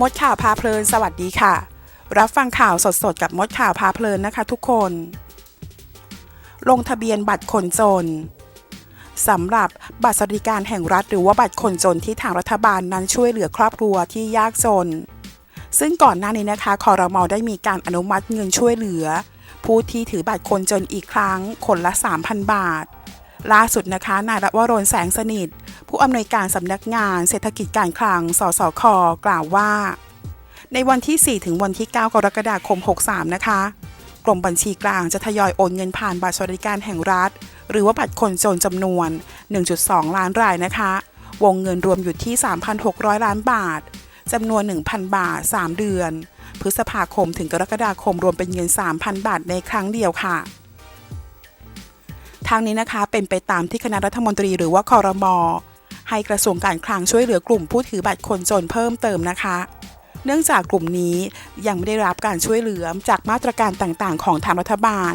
มดข่าวพาเพลินสวัสดีค่ะ รับฟังข่าวสดๆ กับมดข่าวพาเพลินนะคะทุกคน ลงทะเบียนบัตรคนจนสำหรับบัตรสวัสดิการแห่งรัฐหรือว่าบัตรคนจนที่ทางรัฐบาลนั้นช่วยเหลือครอบครัวที่ยากจน ซึ่งก่อนหน้านี้นะคะคอรมอได้มีการอนุมัติเงินช่วยเหลือ ผู้ที่ถือบัตรคนจนอีกครั้งคนละ 3,000 บาทล่าสุดนะคะ นายรัตวรนแสงสนิท ผู้อำนวยการสำนักงานเศรษฐกิจการคลัง สสค กล่าวว่า ในวันที่ 4 ถึงวันที่ 9 กรกฎาคม 63 นะคะ กรมบัญชีกลางจะทยอยโอนเงินผ่านบัตรสวัสดิการแห่งรัฐ หรือว่าบัตรคนจนจำนวน 1.2 ล้านรายนะคะ วงเงินรวมอยู่ที่ 3,600 ล้านบาทจำนวน 1,000 บาท 3 เดือน พฤษภาคมถึงกรกฎาคมรวมเป็นเงิน 3,000 บาทในครั้งเดียวค่ะทางนี้นะคะเป็นไปตามที่คณะรัฐมนตรีหรือว่าคอรมอ ให้กระทรวงการคลังช่วยเหลือกลุ่มผู้ถือบัตรคนจนเพิ่มเติมนะคะ เนื่องจากกลุ่มนี้ยังไม่ได้รับการช่วยเหลือจากมาตรการต่างๆ ของทางรัฐบาล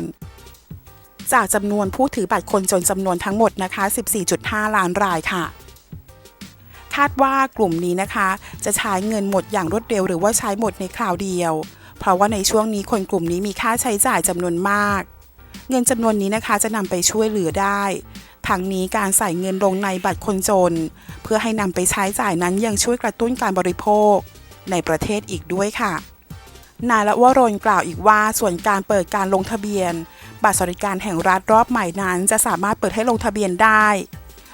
จากจำนวนผู้ถือบัตรคนจนจำนวนทั้งหมดนะคะ 14.5 ล้านรายค่ะคาดว่ากลุ่มนี้นะคะ จะใช้เงินหมดอย่างรวดเร็วหรือว่าใช้หมดในคราวเดียว เพราะว่าในช่วงนี้คนกลุ่มนี้มีค่าใช้จ่ายจำนวนมาก เงินจำนวนนี้นะคะจะนำไปช่วยเหลือได้ ทั้งนี้การใส่เงินลงในบัตรคนจน เพื่อให้นำไปใช้จ่ายนั้นยังช่วยกระตุ้นการบริโภค ในประเทศอีกด้วยค่ะ นายละวรนกล่าวอีกว่าส่วนการเปิดการลงทะเบียน บัตรสวัสดิการแห่งรัฐรอบใหม่นั้นจะสามารถเปิดให้ลงทะเบียนได้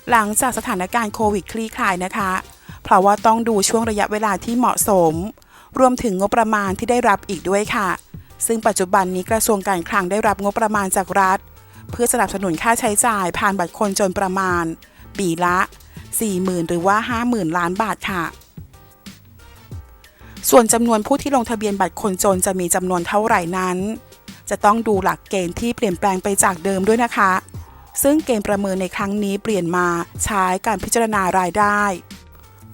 หลังจากสถานการณ์โควิดคลี่คลายนะคะ เพราะว่าต้องดูช่วงระยะเวลาที่เหมาะสม รวมถึงงบประมาณที่ได้รับอีกด้วยค่ะ ซึ่งปัจจุบันนี้กระทรวงการคลังได้รับงบประมาณจากรัฐ เพื่อสนับสนุนค่าใช้จ่ายผ่านบัตรคนจนประมาณ ปีละ 40,000 หรือว่า 50,000 ล้านบาทค่ะ ส่วนจำนวนผู้ที่ลงทะเบียนบัตรคนจนจะมีจำนวนเท่าไหร่นั้น จะต้องดูหลักเกณฑ์ที่เปลี่ยนแปลงไปจากเดิมด้วยนะคะ ซึ่งเกณฑ์ประเมินในครั้งนี้เปลี่ยนมาใช้การพิจารณารายได้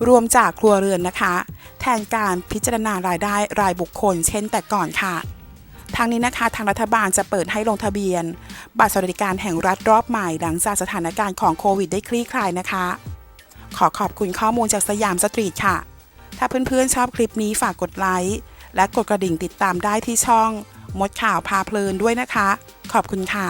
รวมจากครัวเรือนนะคะ แทนการพิจารณารายได้รายบุคคล เช่นแต่ก่อนค่ะ ทางนี้นะคะ ทางรัฐบาลจะเปิดให้ลงทะเบียน บัตรสวัสดิการแห่งรัฐรอบใหม่หลังจากสถานการณ์ของโควิดได้คลี่คลายนะคะ ขอขอบคุณข้อมูลจากสยามสตรีทค่ะ ถ้าเพื่อนๆชอบคลิปนี้ฝากกดไลค์และกดกระดิ่งติดตามได้ที่ช่อง มดข่าวพาเพลินด้วยนะคะ ขอบคุณค่ะ